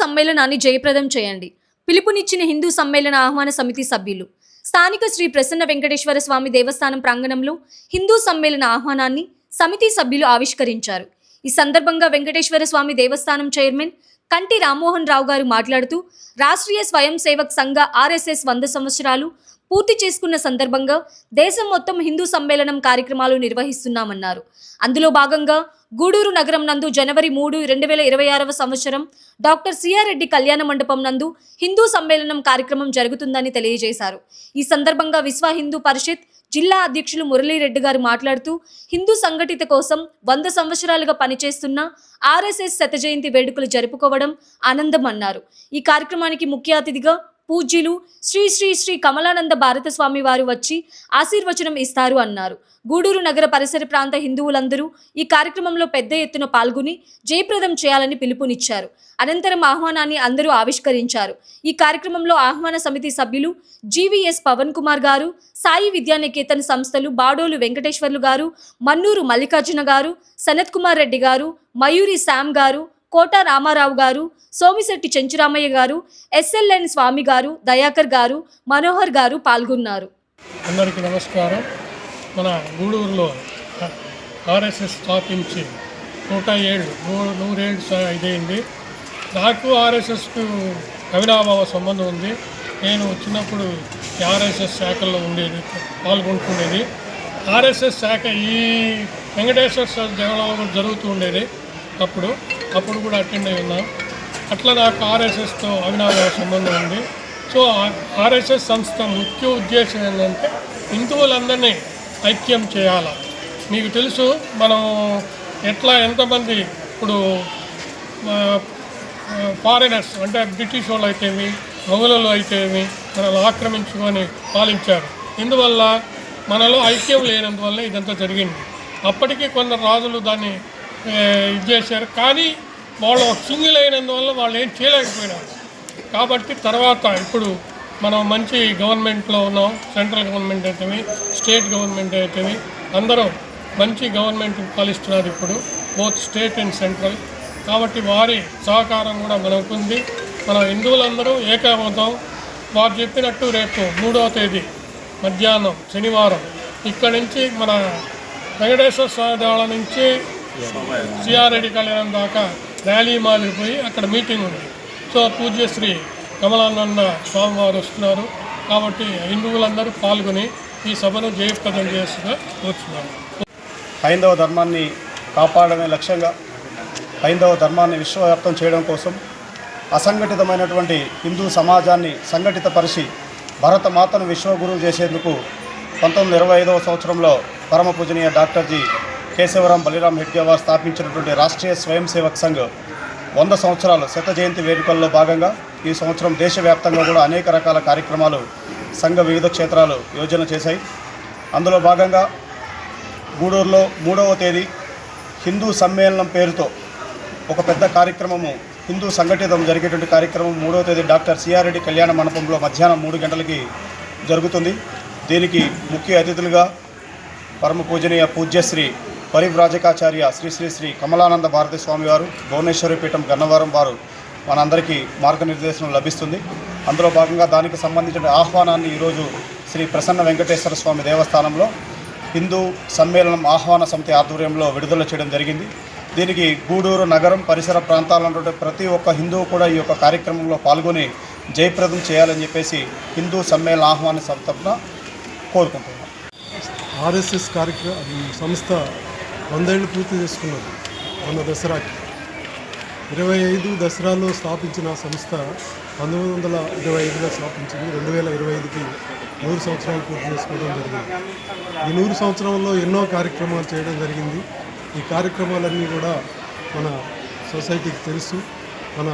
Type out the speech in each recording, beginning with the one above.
సమ్మేళనాన్ని జయప్రదం చేయండి. పిలుపునిచ్చిన హిందూ సమ్మేళన ఆహ్వాన సమితి సభ్యులు. స్థానిక శ్రీ ప్రసన్న వెంకటేశ్వర స్వామి దేవస్థానం ప్రాంగణంలో హిందూ సమ్మేళన ఆహ్వానాన్ని సమితి సభ్యులు ఆవిష్కరించారు. ఈ సందర్భంగా వెంకటేశ్వర స్వామి దేవస్థానం చైర్మన్ కంటి రామ్మోహన్ రావు గారు మాట్లాడుతూ రాష్ట్రీయ స్వయం సేవక్ సంఘ ఆర్ఎస్ఎస్ వంద సంవత్సరాలు పూర్తి చేసుకున్న సందర్భంగా దేశం మొత్తం హిందూ సమ్మేళనం కార్యక్రమాలు నిర్వహిస్తున్నామన్నారు. అందులో భాగంగా గూడూరు నగరం నందు జనవరి మూడు రెండు వేల ఇరవై ఆరవ సంవత్సరం డాక్టర్ సిఆర్ రెడ్డి కళ్యాణ మండపం నందు హిందూ సమ్మేళనం కార్యక్రమం జరుగుతుందని తెలియజేశారు. ఈ సందర్భంగా విశ్వ హిందూ పరిషత్ జిల్లా అధ్యక్షులు మురళీరెడ్డి గారు మాట్లాడుతూ హిందూ సంఘటిత కోసం వంద సంవత్సరాలుగా పనిచేస్తున్న ఆర్ఎస్ఎస్ శత జయంతి వేడుకలు జరుపుకోవడం ఆనందం అన్నారు. ఈ కార్యక్రమానికి ముఖ్య అతిథిగా పూజ్యులు శ్రీ శ్రీ శ్రీ కమలానంద భారత స్వామి వారు వచ్చి ఆశీర్వచనం ఇస్తారు అన్నారు. గూడూరు నగర పరిసర ప్రాంత హిందువులందరూ ఈ కార్యక్రమంలో పెద్ద ఎత్తున పాల్గొని జయప్రదం చేయాలని పిలుపునిచ్చారు. అనంతరం ఆహ్వానాన్ని అందరూ ఆవిష్కరించారు. ఈ కార్యక్రమంలో ఆహ్వాన సమితి సభ్యులు జీవీఎస్ పవన్ కుమార్ గారు సాయి విద్యానికేతన్ సంస్థలు బాడోలు వెంకటేశ్వర్లు గారు మన్నూరు మల్లికార్జున గారు సనత్ కుమార్ రెడ్డి గారు మయూరి శామ్ గారు కోట రామారావు గారు సోమిశెట్టి చెంచురామయ్య గారు ఎస్ఎల్ఎన్ స్వామి గారు దయాకర్ గారు మనోహర్ గారు పాల్గొన్నారు. అందరికీ నమస్కారం. మన గూడూరులో ఆర్ఎస్ఎస్ స్థాపించి నూట ఏడు నూరేళ్ళు ఇదైంది. నాకు ఆర్ఎస్ఎస్కు అవినాభావ సంబంధం ఉంది. నేను చిన్నప్పుడు ఆర్ఎస్ఎస్ శాఖల్లో ఉండేది పాల్గొంటుండేది. ఆర్ఎస్ఎస్ శాఖ ఈ వెంకటేశ్వర స్వామి దేవాలయంలో జరుగుతూ ఉండేది. అప్పుడు అప్పుడు కూడా అటెండ్ అయి ఉన్నాం. అట్లా నాకు ఆర్ఎస్ఎస్తో అవినాభావ సంబంధం ఉంది. సో ఆర్ఎస్ఎస్ సంస్థ ముఖ్య ఉద్దేశం ఏంటంటే హిందువులందరినీ ఐక్యం చేయాలి. మీకు తెలుసు మనం ఎట్లా ఎంతమంది ఇప్పుడు ఫారినర్స్ అంటే బ్రిటిష్ వాళ్ళు అయితేమి మొఘలులు అయితేమి మనల్ని ఆక్రమించుకొని పాలించారు. ఇందువల్ల మనలో ఐక్యం లేనందువల్ల ఇదంతా జరిగింది. అప్పటికి కొందరు రాజులు దాన్ని ఇది చేశారు. కానీ వాళ్ళు సింగిల్ అయినందువల్ల వాళ్ళు ఏం చేయలేకపోయినారు. కాబట్టి తర్వాత ఇప్పుడు మనం మంచి గవర్నమెంట్లో ఉన్నాం. సెంట్రల్ గవర్నమెంట్ అయితేమి స్టేట్ గవర్నమెంట్ అయితేమి అందరూ మంచి గవర్నమెంట్ పాలిస్తున్నారు ఇప్పుడు బోత్ స్టేట్ అండ్ సెంట్రల్. కాబట్టి వారి సహకారం కూడా మనకుంది. మన హిందువులందరూ ఏకమవుతాం. వారు చెప్పినట్టు రేపు మూడవ తేదీ మధ్యాహ్నం శనివారం ఇక్కడి నుంచి మన వెంకటేశ్వర స్వామి దేవాలయం నుంచి సిఆర్ రెడ్డి కళ్యాణం దాకా ర్యాలీ మాదిరిపోయి అక్కడ మీటింగ్ ఉంది. సో పూజ్యశ్రీ కమలానంద స్వామివారు వస్తున్నారు. కాబట్టి హిందువులందరూ పాల్గొని ఈ సభను జయప్రదం చేస్తూ కూర్చున్నారు. హైందవ ధర్మాన్ని కాపాడమే లక్ష్యంగా హైందవ ధర్మాన్ని విశ్వవ్యాప్తం చేయడం కోసం అసంఘటితమైనటువంటి హిందూ సమాజాన్ని సంఘటితపరిచి భరత మాతను విశ్వగురువు చేసేందుకు పంతొమ్మిది ఇరవై ఐదవ సంవత్సరంలో పరమ పూజనీయ డాక్టర్జీ కేశవరాం బలిరాం హెడ్గే వారు స్థాపించినటువంటి రాష్ట్రీయ స్వయం సేవక్ సంఘ్ వంద సంవత్సరాలు శత జయంతి వేడుకల్లో భాగంగా ఈ సంవత్సరం దేశవ్యాప్తంగా కూడా అనేక రకాల కార్యక్రమాలు సంఘ వివిధ క్షేత్రాలు యోజన చేశాయి. అందులో భాగంగా గూడూరులో మూడవ తేదీ హిందూ సమ్మేళనం పేరుతో ఒక పెద్ద కార్యక్రమము హిందూ సంఘటితం జరిగేటువంటి కార్యక్రమం మూడవ తేదీ డాక్టర్ సిఆర్ రెడ్డి కళ్యాణ మండపంలో మధ్యాహ్నం మూడు గంటలకి జరుగుతుంది. దీనికి ముఖ్య అతిథులుగా పరమ పూజనీయ పూజ్యశ్రీ పరివ్రాజకాచార్య శ్రీ శ్రీ శ్రీ కమలానంద భారతి స్వామి వారు భువనేశ్వరి పీఠం గన్నవరం వారు మనందరికీ మార్గనిర్దేశం లభిస్తుంది. అందులో భాగంగా దానికి సంబంధించిన ఆహ్వానాన్ని ఈరోజు శ్రీ ప్రసన్న వెంకటేశ్వర స్వామి దేవస్థానంలో హిందూ సమ్మేళనం ఆహ్వాన సమితి ఆధ్వర్యంలో విడుదల చేయడం జరిగింది. దీనికి గూడూరు నగరం పరిసర ప్రాంతాల్లో ఉన్నటువంటి ప్రతి ఒక్క హిందువు కూడా ఈ యొక్క కార్యక్రమంలో పాల్గొని జయప్రదం చేయాలని చెప్పేసి హిందూ సమ్మేళన ఆహ్వాన సమితి తరపున కోరుకుంటున్నాం. ఆర్ఎస్ఎస్ కార్యక్రమ సంస్థ వందేళ్ళు పూర్తి చేసుకున్నది మన దసరాకి. ఇరవై ఐదు దసరాలో స్థాపించిన సంస్థ పంతొమ్మిది వందల ఇరవై ఐదులో స్థాపించింది. రెండు వేల ఇరవై ఐదుకి నూరు సంవత్సరాలు పూర్తి చేసుకోవడం జరిగింది. ఈ నూరు సంవత్సరంలో ఎన్నో కార్యక్రమాలు చేయడం జరిగింది. ఈ కార్యక్రమాలన్నీ కూడా మన సొసైటీకి తెలుసు. మన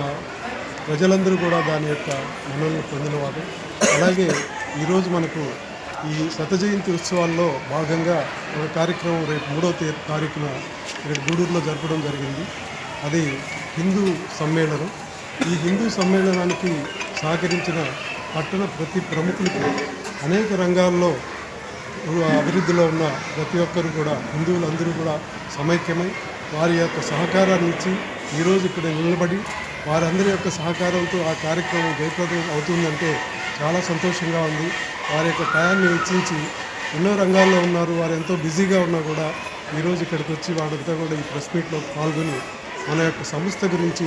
ప్రజలందరూ కూడా దాని యొక్క మన్ననలు పొందినవారు అలాగే ఈరోజు మనకు ఈ శత జయంతి ఉత్సవాల్లో భాగంగా ఒక కార్యక్రమం రేపు మూడవ తే తారీఖున ఇక్కడ గూడూరులో జరపడం జరిగింది. అది హిందూ సమ్మేళనం. ఈ హిందూ సమ్మేళనానికి సహకరించిన పట్టణ ప్రతి ప్రముఖులకి అనేక రంగాల్లో అభివృద్ధిలో ఉన్న ప్రతి ఒక్కరు కూడా హిందువులందరూ కూడా సమైక్యమై వారి యొక్క సహకారాన్ని ఇచ్చి ఈరోజు ఇక్కడ నిలబడి వారందరి యొక్క సహకారంతో ఆ కార్యక్రమం జయప్రదం అవుతుందంటే చాలా సంతోషంగా ఉంది. వారి యొక్క టయాన్ని వెచ్చించి ఎన్నో రంగాల్లో ఉన్నారు వారు ఎంతో బిజీగా ఉన్నా కూడా ఈరోజు ఇక్కడికి వచ్చి వారంతా కూడా ఈ ప్రెస్ మీట్లో పాల్గొని మన యొక్క సంస్థ గురించి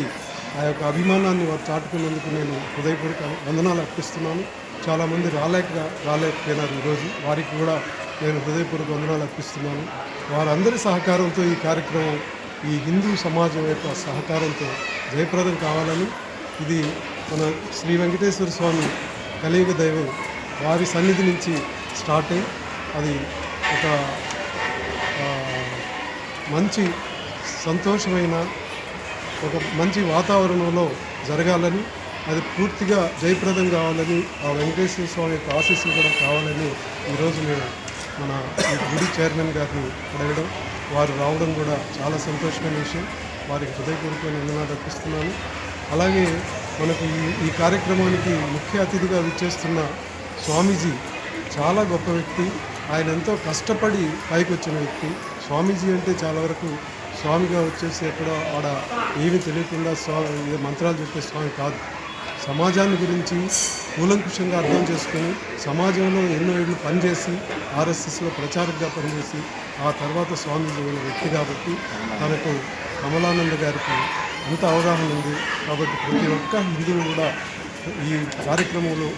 ఆ యొక్క అభిమానాన్ని వారు చాటుకున్నందుకు నేను హృదయపూర్వక వందనాలు అర్పిస్తున్నాను. చాలామంది రాలేక రాలేకపోయినారు ఈరోజు వారికి కూడా నేను హృదయపూర్వక వందనాలు అర్పిస్తున్నాను. వారందరి సహకారంతో ఈ కార్యక్రమం ఈ హిందూ సమాజం యొక్క సహకారంతో జయప్రదం కావాలని ఇది మన శ్రీ వెంకటేశ్వర స్వామి కలియుగ దైవం వారి సన్నిధి నుంచి స్టార్ట్ అయ్యి అది ఒక మంచి సంతోషమైన ఒక మంచి వాతావరణంలో జరగాలని అది పూర్తిగా జయప్రదం కావాలని ఆ వెంకటేశ్వర స్వామి యొక్క ఆశీస్సులు కూడా కావాలని ఈరోజు మేము మన ఈ గుడి చైర్మన్ గారిని అడగడం వారు రావడం కూడా చాలా సంతోషమైన విషయం. వారికి హృదయపూర్వకమైన వందనాలు అర్పిస్తున్నాను. అలాగే మనకు ఈ ఈ కార్యక్రమానికి ముఖ్య అతిథిగా విచ్చేస్తున్న స్వామీజీ చాలా గొప్ప వ్యక్తి. ఆయన ఎంతో కష్టపడి పైకి వచ్చిన వ్యక్తి. స్వామీజీ అంటే చాలా వరకు స్వామిగా వచ్చేసి ఎక్కడో ఆడ ఏమీ తెలియకుండా స్వామి మంత్రాలు చెప్పే స్వామి కాదు. సమాజాన్ని గురించి కూలంకుషంగా అర్థం చేసుకొని సమాజంలో ఎన్నో ఏళ్ళు పనిచేసి ఆర్ఎస్ఎస్లో ప్రచారంగా పనిచేసి ఆ తర్వాత స్వామీజీ అయిన వ్యక్తి కాబట్టి తనకు కమలానంద గారికి అంత అవగాహన ఉంది. కాబట్టి ప్రతి ఒక్క హిందువు కూడా ఈ కార్యక్రమంలో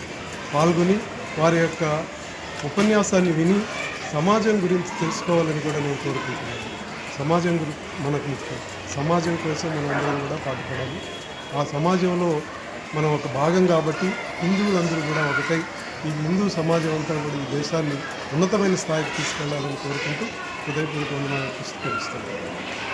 పాల్గొని వారి యొక్క ఉపన్యాసాన్ని విని సమాజం గురించి తెలుసుకోవాలని కూడా నేను కోరుకుంటున్నాను. సమాజం గురి మనకు ముఖ్యం సమాజం కోసం మనం అందరం కూడా పాటుపడాలి. ఆ సమాజంలో మనం ఒక భాగం కాబట్టి హిందువులందరూ కూడా ఒకటై ఈ హిందూ సమాజం అంతా కూడా ఈ దేశాన్ని ఉన్నతమైన స్థాయికి తీసుకెళ్ళాలని కోరుకుంటూ హృదయపూర్వక వందనాలు తెలుస్తున్నాను